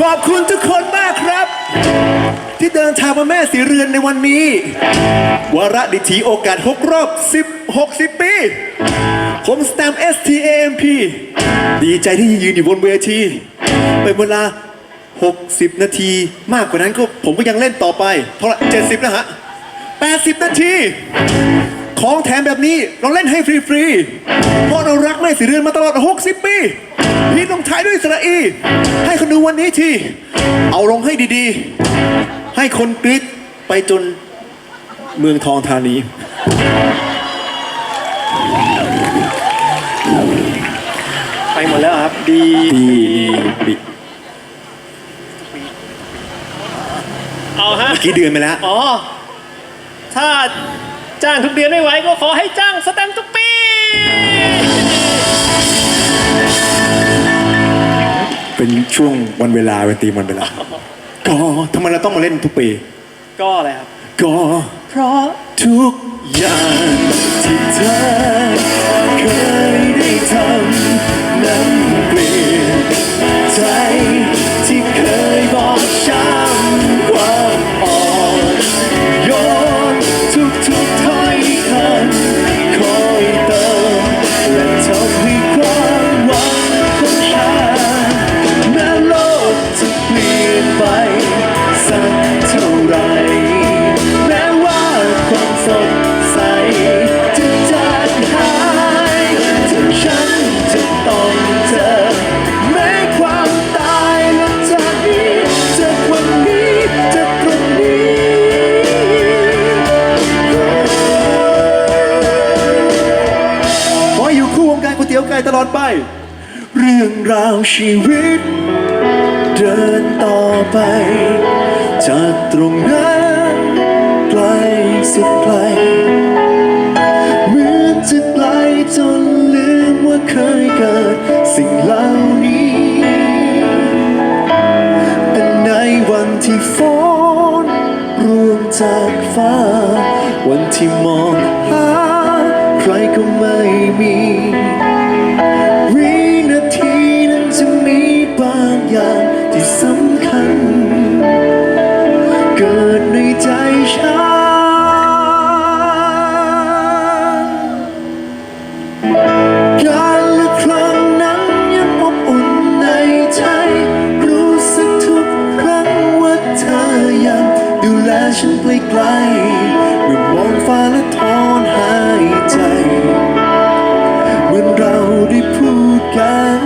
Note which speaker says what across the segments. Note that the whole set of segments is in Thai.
Speaker 1: ขอบคุณทุกคนมากครับ ที่เดินทางมาแม่สีเรือนในวันนี้ วาระดิถีโอกาส6รอบ 10 60 ปี ผมสแตม STAMP ดีใจที่ยืนอยู่บนเวที เป็นเวลา 60 นาที มากกว่านั้นก็ผมก็ยังเล่นต่อไป เท่าไหร่70 นะฮะ 80 นาที ของแถมแบบนี้เราเล่นให้ฟรีๆเพราะเรารักแม่สีเรือนมาตลอด 60 ปี พี่ลงท้ายด้วยสระอี ให้คนดูวันนี้ที เอาลงให้ดีๆ ให้คนกรี๊ดไปจนเมืองทองธานี
Speaker 2: ไปหมดแล้วครับ ดี
Speaker 1: ดีดี
Speaker 2: เอาฮะ
Speaker 1: เมื่อกี้เดือนไปแล้ว
Speaker 2: อ๋อ ถ้าจ้างทุกเดือนไม่ไหวก็ขอให้จ้างสแตมป์ทุกปี
Speaker 1: เป็นช่วงวันเวลาเป็นตีมวันเวลา ก็ทำไมเราต้องมาเล่นทุกปี
Speaker 2: ก็อะไรครับ
Speaker 1: ก็
Speaker 2: เพราะ
Speaker 1: ทุกอย่าง เตี๋ยวไก่ตลอดไป เรื่องราวชีวิต เดินต่อไป จากตรงนั้นไกลสุดไกลเหมือนจะไกลจนลืมว่าเคยเกิด สิ่งเหล่านี้ แต่ในวันที่ฝนร่วงจากฟ้า วันที่มองหาใครก็ไม่ กัน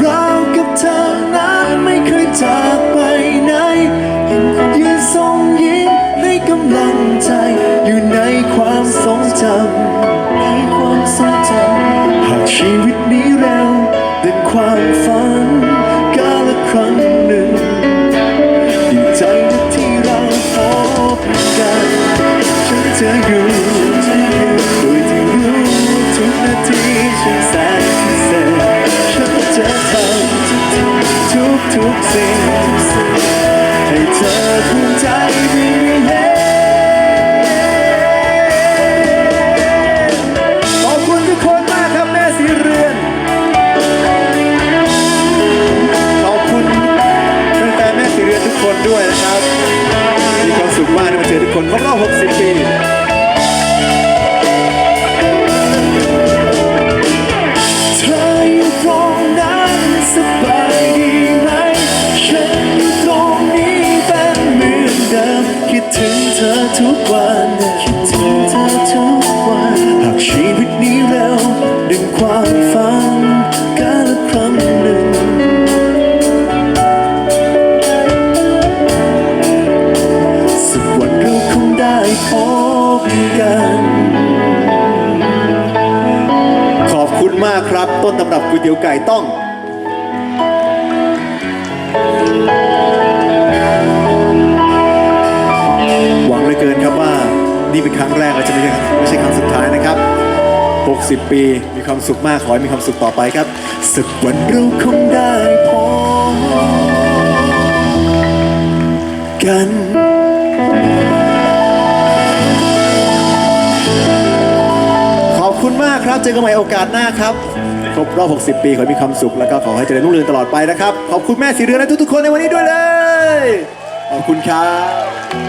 Speaker 1: เรากับเธอนั้นไม่เคยจากไปไหนยังยืนทรงยิ้มให้กำลังใจ อยู่ในความทรงจำในความทรงจำหากชีวิตนี้เร็วดังความฝัน สิ่งให้เธอภูมิใจไม่เห็นขอบคุณทุกคนมากครับแม่สีเรือน ขอบคุณแฟนๆแม่สีเรือนทุกคนด้วยนะครับ มีความสุขมากที่มาเจอทุกคนครบรอบ60 ปี ความฝันกาละครั้งหนึ่งสักวันเราคงได้พบกัน ขอบคุณมากครับ ต้นตำรับก๋วยเตี๋ยวไก่ต้องหวังเหลือเกินครับว่านี่เป็นครั้งแรกและจะไม่ใช่ไม่ใช่ครั้งสุด 60 ปี มีความสุขมาก ขอให้มีความสุขต่อไปครับ สักวันเราคงได้พบกันขอบคุณมากครับ เจอกันใหม่โอกาสหน้าครับ ครบรอบ 60 ปี ขอให้มีความสุข แล้วก็ขอให้เจริญรุ่งเรืองตลอดไปนะครับ ขอบคุณแม่สีเรือนและทุกๆคนในวันนี้ด้วยเลย ขอบคุณครับ